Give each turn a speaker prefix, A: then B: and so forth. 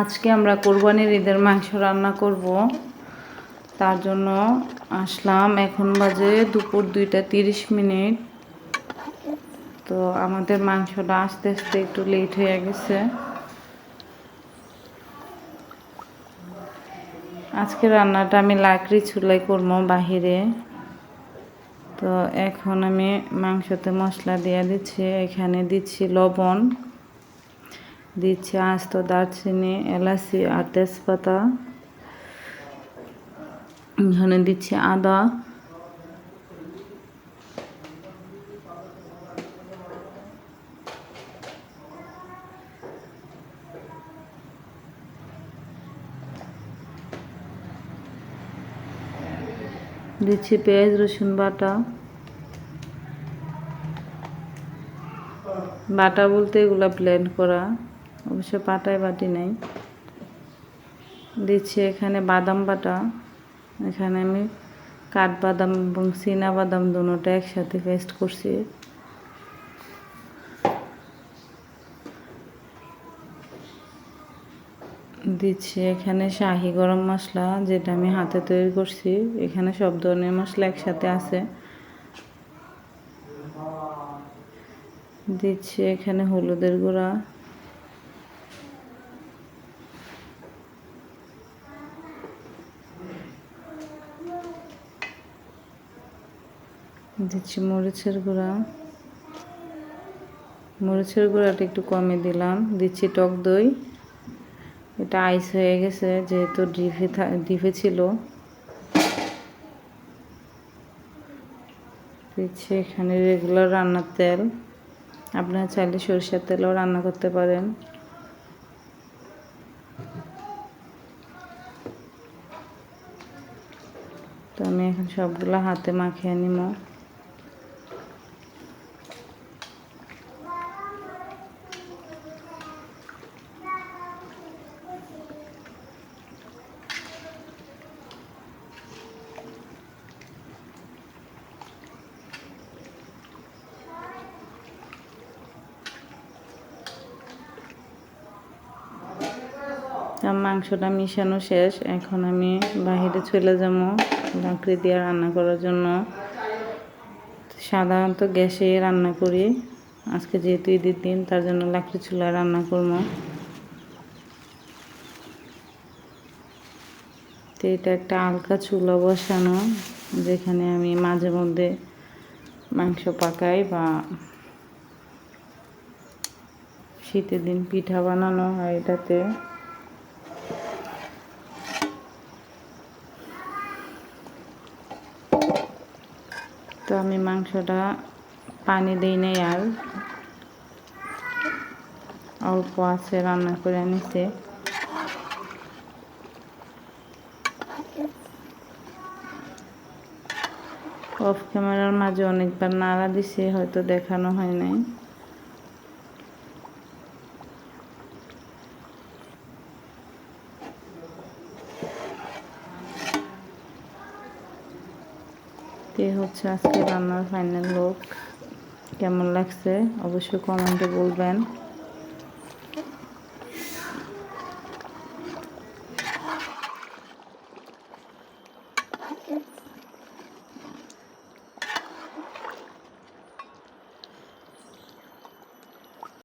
A: আজকে আমরা কোরবানির ঈদের মাংস রান্না করব। তার জন্য আসলাম। এখন বাজে দুপুর দুইটা তিরিশ মিনিট। তো আমাদের মাংসটা আস্তে আস্তে একটু লেট হয়ে গেছে। আজকে রান্নাটা আমি লাকড়ি চুলাই করব বাহিরে। তো এখন আমি মাংসতে মশলা দিয়ে দিচ্ছি। এখানে দিচ্ছি লবণ। দিচ্ছি আস্ত দারচিনি, এলাচি আর তেজপাতা। এখানে দিচ্ছি আদা। দিচ্ছি পেঁয়াজ, রসুন বাটা। বাটা বলতে এগুলো ব্লেন্ড করা। অবশ্য পাটায় বাটি নাই। দিচ্ছি এখানে বাদাম বাটা। এখানে আমি কাঠবাদাম এবং বাদাম দুটোটা একসাথে পেস্ট করছি। দিচ্ছি এখানে শাহি গরম মশলা, যেটা আমি হাতে তৈরি করছি। এখানে সব ধরনের মশলা একসাথে আছে। দিচ্ছি এখানে হলুদের গুঁড়া। দিচ্ছি মরিচের গুঁড়া। মরিচের গুঁড়াটা একটু কমে দিলাম। দিচ্ছি টক দই। এটা আইস হয়ে গেছে, যেহেতু ডিপে ডিপে ছিল। দিচ্ছি এখানে রেগুলার রান্নার তেল। আপনারা চাইলে সরিষার তেলও রান্না করতে পারেন। তো আমি এখন সবগুলো হাতে মাখিয়ে নিব। মাংসটা মিশানো শেষ। এখন আমি বাহিরে চলে যাব লাকড়ি দিয়ে রান্না করার জন্য। সাধারণত গ্যাসে রান্না করি। আজকে যেহেতু ঈদের দিন, তার জন্য লাকড়ি চুলায় রান্না করব। তো এটা একটা হালকা চুলা বসানো, যেখানে আমি মাঝে মধ্যে মাংস পাকাই বা শীতের দিন পিঠা বানানো হয় এটাতে। তো আমি মাংসটা পানি দিই নাই আর। অল্প আছে, রান্না করে নিতে অফ ক্যামেরার মাঝে অনেকবার নাড়া দিছে, হয়তো দেখানো হয় নাই। তে হচ্ছে আজকে রান্নার ফাইনাল লোক কেমন লাগছে? অবশ্যই কমেন্টে বলবেন।